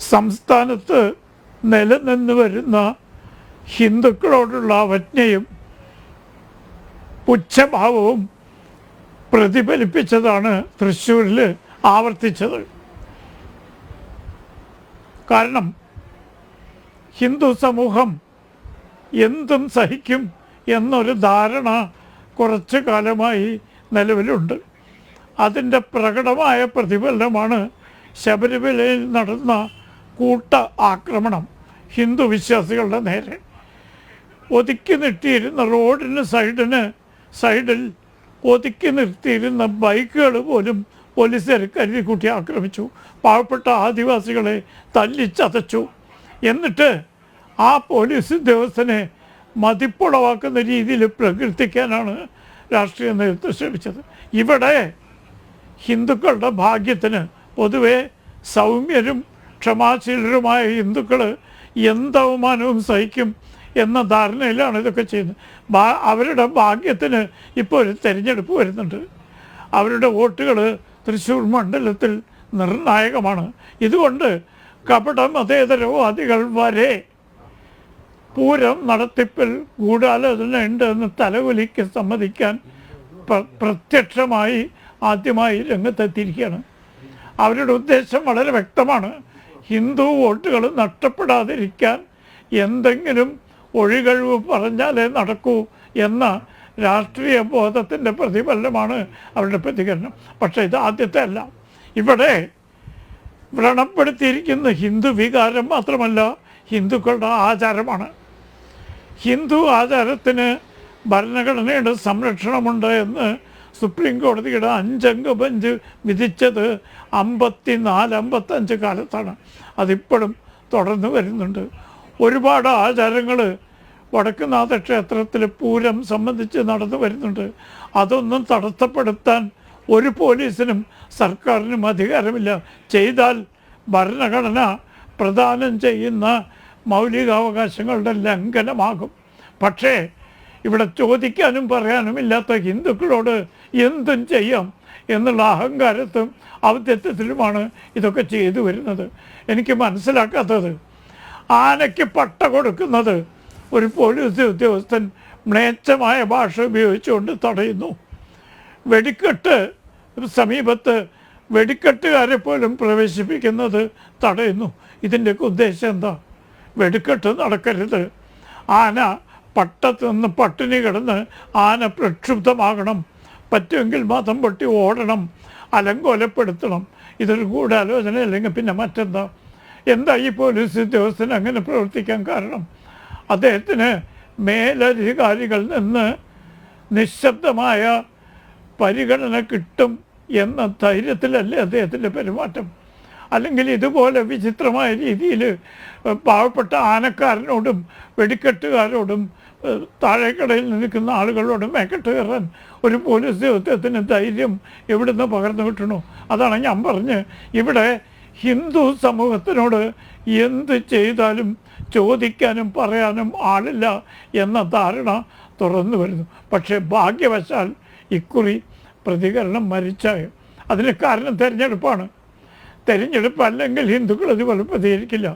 സംസ്ഥാനത്ത് നിലനിന്ന് വരുന്ന ഹിന്ദുക്കളോടുള്ള അവജ്ഞയും പുച്ഛഭാവവും പ്രതിഫലിപ്പിച്ചതാണ് തൃശ്ശൂരിൽ ആവർത്തിച്ചത്. കാരണം ഹിന്ദു സമൂഹം എന്തും സഹിക്കും എന്നൊരു ധാരണ കുറച്ചു കാലമായി നിലവിലുണ്ട്. അതിന്റെ പ്രകടമായ പ്രതിഫലനമാണ് ശബരിമലയിൽ നടന്ന കൂട്ട ആക്രമണം ഹിന്ദു വിശ്വാസികളുടെ നേരെ. ഒതുക്കി നിർത്തിയിരുന്ന റോഡിന് സൈഡിന് സൈഡിൽ ഒതുക്കി നിർത്തിയിരുന്ന ബൈക്കുകൾ പോലും പോലീസുകാർ കരുതിക്കൂട്ടി ആക്രമിച്ചു. പാവപ്പെട്ട ആദിവാസികളെ തല്ലിച്ചതച്ചു. എന്നിട്ട് ആ പോലീസ് ഉദ്യോഗസ്ഥനെ മതിപ്പുളവാക്കുന്ന രീതിയിൽ പ്രകീർത്തിക്കാനാണ് രാഷ്ട്രീയ നേതൃത്വം ശ്രമിച്ചത്. ഇവിടെ ഹിന്ദുക്കളുടെ ഭാഗ്യത്തിന് പൊതുവെ സൗമ്യരും ക്ഷമാശീലരുമായ ഹിന്ദുക്കൾ എന്തവമാനവും സഹിക്കും എന്ന ധാരണയിലാണ് ഇതൊക്കെ ചെയ്യുന്നത്. അവരുടെ ഭാഗ്യത്തിന് ഇപ്പോൾ ഒരു തെരഞ്ഞെടുപ്പ് വരുന്നുണ്ട്. അവരുടെ വോട്ടുകൾ തൃശ്ശൂർ മണ്ഡലത്തിൽ നിർണായകമാണ്. ഇതുകൊണ്ട് കപട മതേതരവാദികൾ വരെ പൂരം നടത്തിപ്പിൽ ഗൂഢാലോചന ഉണ്ട് എന്ന് തലകുലിക്ക് സമ്മതിക്കാൻ പ്ര- പ്രത്യക്ഷമായി ആദ്യമായി രംഗത്തെത്തിയിരിക്കുകയാണ്. അവരുടെ ഉദ്ദേശം വളരെ വ്യക്തമാണ്. ഹിന്ദു വോട്ടുകൾ നഷ്ടപ്പെടാതിരിക്കാൻ എന്തെങ്കിലും ഒഴികഴിവ് പറഞ്ഞാലേ നടക്കൂ എന്ന രാഷ്ട്രീയ ബോധത്തിന്റെ പ്രതിഫലനമാണ് അവരുടെ പ്രതികരണം. പക്ഷേ ഇത് ആദ്യത്തെ അല്ല. ഇവിടെ വ്രണപ്പെടുത്തിയിരിക്കുന്ന ഹിന്ദു വികാരം മാത്രമല്ല ഹിന്ദുക്കളുടെ ആചാരമാണ്. ഹിന്ദു ആചാരത്തിന് ഭരണഘടനയുടെ സംരക്ഷണമുണ്ട് എന്ന് സുപ്രീം കോടതിയുടെ അഞ്ചംഗ ബെഞ്ച് വിധിച്ചത് അമ്പത്തി നാല് അമ്പത്തഞ്ച് കാലത്താണ്. അതിപ്പോഴും തുടർന്ന് വരുന്നുണ്ട്. ഒരുപാട് ആചാരങ്ങൾ വടക്കുനാഥ ക്ഷേത്രത്തിൽ പൂരം സംബന്ധിച്ച് നടന്നു വരുന്നുണ്ട്. അതൊന്നും തടസ്സപ്പെടുത്താൻ ഒരു പോലീസിനും സർക്കാരിനും അധികാരമില്ല. ചെയ്താൽ ഭരണഘടന പ്രദാനം ചെയ്യുന്ന മൗലികാവകാശങ്ങളുടെ ലംഘനമാകും. പക്ഷേ ഇവിടെ ചോദിക്കാനും പറയാനും ഇല്ലാത്ത ഹിന്ദുക്കളോട് എന്തും ചെയ്യാം എന്നുള്ള അഹങ്കാരത്തും ഔദ്യത്വത്തിലുമാണ് ഇതൊക്കെ ചെയ്തു വരുന്നത്. എനിക്ക് മനസ്സിലാക്കാത്തത് ആനയ്ക്ക് പട്ട കൊടുക്കുന്നത് ഒരു പോലീസ് ഉദ്യോഗസ്ഥൻ മ്ലേച്ഛമായ ഭാഷ ഉപയോഗിച്ചുകൊണ്ട് തടയുന്നു. വെടിക്കെട്ട് സമീപത്ത് വെടിക്കെട്ടുകാരെ പോലും പ്രവേശിപ്പിക്കുന്നത് തടയുന്നു. ഇതിന്റെയൊക്കെ ഉദ്ദേശം എന്താ? വെടിക്കെട്ട് നടക്കരുത്. ആന പട്ടത്ത് നിന്ന് പട്ടിണി കിടന്ന് ആന പ്രക്ഷുബ്ധമാകണം. പറ്റുമെങ്കിൽ മതം പൊട്ടി ഓടണം. അലങ്കോലപ്പെടുത്തണം. ഇതൊരു ഗൂഢാലോചന അല്ലെങ്കിൽ പിന്നെ മറ്റെന്താ? എന്താ ഈ പോലീസ് ഉദ്യോഗസ്ഥന് അങ്ങനെ പ്രവർത്തിക്കാൻ കാരണം? അദ്ദേഹത്തിന് മേലധികാരികളിൽ നിന്ന് നിശബ്ദമായ പരിഗണന കിട്ടും എന്ന ധൈര്യത്തിലല്ലേ അദ്ദേഹത്തിന്റെ പെരുമാറ്റം? അല്ലെങ്കിൽ ഇതുപോലെ വിചിത്രമായ രീതിയിൽ പാവപ്പെട്ട ആനക്കാരനോടും വെടിക്കെട്ടുകാരോടും താഴെക്കടയിൽ നിൽക്കുന്ന ആളുകളോടും മേക്കെട്ട് കയറാൻ ഒരു പോലീസ് ഉദ്യോഗത്തിന് ധൈര്യം എവിടുന്ന് പകർന്നു കിട്ടണു അതാണ് ഞാൻ പറഞ്ഞ് ഇവിടെ ഹിന്ദു സമൂഹത്തിനോട് എന്ത് ചെയ്താലും ചോദിക്കാനും പറയാനും ആളില്ല എന്ന ധാരണ തുറന്നു വരുന്നു. പക്ഷേ ഭാഗ്യവശാൽ ഇക്കുറി പ്രതികരണം മരിച്ചായും. അതിന് കാരണം തെരഞ്ഞെടുപ്പാണ്. തെരഞ്ഞെടുപ്പ് അല്ലെങ്കിൽ ഹിന്ദുക്കൾ അത് പ്രതികരിക്കില്ല